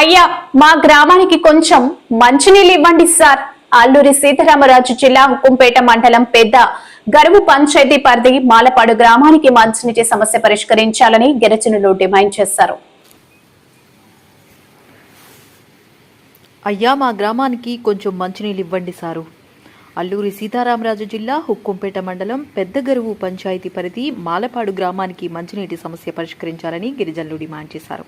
అయ్యా మా గ్రామానికి కొంచెం మంచినీళ్ళు ఇవ్వండి సార్. అల్లూరి సీతారామరాజు జిల్లా హుకుంపేట మండలం పెద్ద గరువు పంచాయతీ పరిధి మాలపాడు గ్రామానికి మంచినీటి సమస్య పరిష్కరించాలని గిరిజనులు డిమాండ్ చేశారు. అయ్యా మా గ్రామానికి కొంచెం మంచినీళ్ళు ఇవ్వండి సారు. అల్లూరి సీతారామరాజు జిల్లా హుక్కుంపేట మండలం పెద్దగరువు పంచాయతీ పరిధి మాలపాడు గ్రామానికి మంచినీటి సమస్య పరిష్కరించాలని గిరిజనులు డిమాండ్ చేశారు.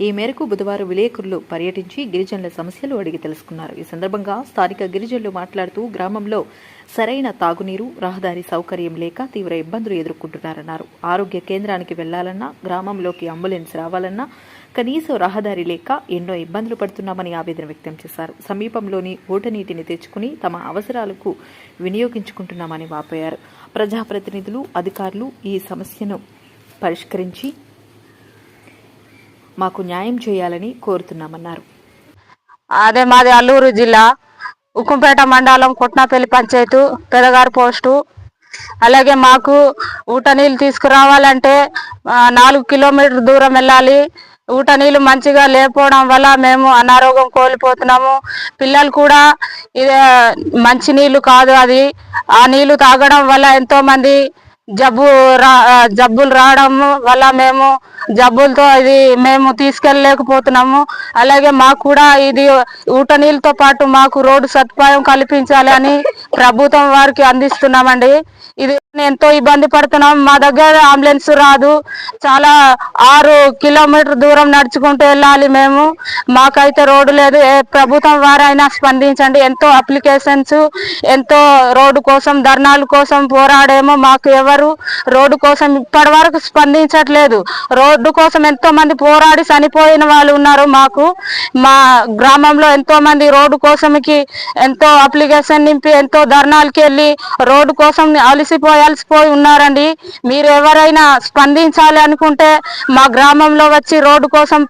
ఈ మేరకు బుధవారం విలేకరులు పర్యటించి గిరిజనుల సమస్యలు అడిగి తెలుసుకున్నారు. ఈ సందర్భంగా స్థానిక గిరిజనులు మాట్లాడుతూ గ్రామంలో సరైన తాగునీరు రహదారి సౌకర్యం లేక తీవ్ర ఇబ్బందులు ఎదుర్కొంటున్నారన్నారు. ఆరోగ్య కేంద్రానికి వెళ్ళాలన్నా గ్రామంలోకి అంబులెన్స్ రావాలన్నా కనీసం రహదారి లేక ఎన్నో ఇబ్బందులు పడుతున్నామని ఆవేదన వ్యక్తం చేశారు. సమీపంలోని ఊటనీటిని తెచ్చుకుని తమ అవసరాలకు వినియోగించుకుంటున్నామని వాపోయారు. ప్రజాప్రతినిధులు అధికారులు ఈ సమస్యను పరిష్కరించి మాకు న్యాయం చేయాలని కోరుతున్నామన్నారు. అదే మాది అల్లూరు జిల్లా. ఉక్కుంపేట మండలం కొట్నపల్లి పంచాయతీ పెదగారు పోస్టు. అలాగే మాకు ఊట నీళ్ళు తీసుకురావాలంటే నాలుగు కిలోమీటర్ దూరం వెళ్ళాలి. ఊట నీళ్ళు మంచిగా లేకపోవడం వల్ల మేము అనారోగ్యం కోల్పోతున్నాము. పిల్లలు కూడా ఇది మంచి నీళ్ళు కాదు అది. ఆ నీళ్ళు తాగడం వల్ల ఎంతో మంది జబ్బు రా జబ్బులు రావడం వల్ల మేము జబ్బులతో ఇది మేము తీసుకెళ్ళలేకపోతున్నాము. అలాగే మాకు కూడా ఇది ఊట నీళ్ళతో పాటు మాకు రోడ్డు సదుపాయం కల్పించాలి అని ప్రభుత్వం వారికి అందిస్తున్నామండి. ఇది ఎంతో ఇబ్బంది పడుతున్నాం. మా దగ్గర అంబులెన్స్ రాదు. చాలా ఆరు కిలోమీటర్ దూరం నడుచుకుంటూ వెళ్ళాలి మేము. మాకైతే రోడ్డు లేదు. ఏ ప్రభుత్వం వారైనా స్పందించండి. ఎంతో అప్లికేషన్స్ ఎంతో రోడ్డు కోసం ధర్నాల కోసం పోరాడేమో మాకు ఎవరు రోడ్డు కోసం ఇప్పటి వరకు స్పందించట్లేదు. రోడ్డు కోసం ఎంతో మంది పోరాడి చనిపోయిన వాళ్ళు ఉన్నారు మాకు. మా గ్రామంలో ఎంతో మంది రోడ్డు కోసంకి ఎంతో అప్లికేషన్ నింపి ఎంతో ధర్నాలకి వెళ్ళి రోడ్డు కోసం అలసిపోయి అలసిపోయి ఉన్నారండి. మీరు ఎవరైనా స్పందించాలి అనుకుంటే మా గ్రామంలో వచ్చి రోడ్డు కోసం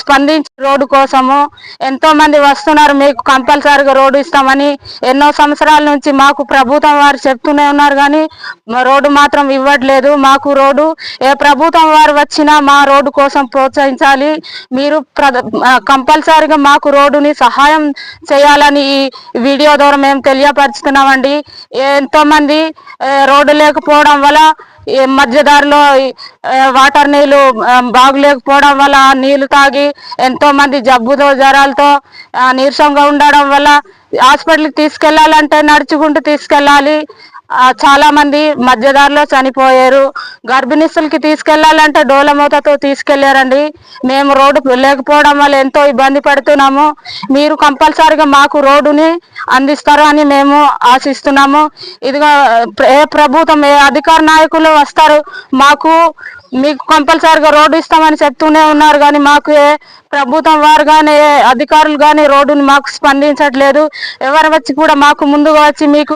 స్పందించి రోడ్డు కోసము ఎంతో మంది వస్తున్నారు. మీకు కంపల్సరీగా రోడ్డు ఇస్తామని ఎన్నో సంవత్సరాల నుంచి మాకు ప్రభుత్వం వారు చెప్తూనే ఉన్నారు కానీ రోడ్డు మాత్రం ఇవ్వట్లేదు. మాకు రోడ్డు ఏ ప్రభుత్వం వారు వచ్చినా మా రోడ్డు కోసం ప్రోత్సహించాలి. మీరు ప్ర- కంపల్సరీగా మాకు రోడ్డుని సహాయం చేయాలని ఈ వీడియో ద్వారా మేము తెలియపరుచుతున్నామండి ఎంతో మంది రోడ్డు రోడ్డు లేకపోవడం వల్ల ఈ మధ్యదారిలో వాటర్ నీళ్ళు బాగులేకపోవడం వల్ల నీళ్ళు తాగి ఎంతో మంది జబ్బుతో జ్వరాలతో నీరసంగా ఉండడం వల్ల హాస్పిటల్కి తీసుకెళ్ళాలంటే నడుచుకుంటూ తీసుకెళ్ళాలి. చాలా మంది మధ్యదారిలో చనిపోయారు. గర్భిణీస్తులకి తీసుకెళ్ళాలంటే డోలమూతతో తీసుకెళ్ళారండి. మేము రోడ్డు లేకపోవడం వల్ల ఎంతో ఇబ్బంది పడుతున్నాము. మీరు కంపల్సరీగా మాకు రోడ్డుని అందిస్తారు అని మేము ఆశిస్తున్నాము. ఇదిగో ఏ ప్రభుత్వం ఏ అధికార నాయకులు వస్తారు మాకు మీకు కంపల్సరీగా రోడ్డు ఇస్తామని చెప్తూనే ఉన్నారు. కానీ మాకు ఏ ప్రభుత్వం వారు కానీ ఏ అధికారులు కానీ రోడ్డుని మాకు స్పందించట్లేదు. ఎవరు వచ్చి కూడా మాకు ముందుగా వచ్చి మీకు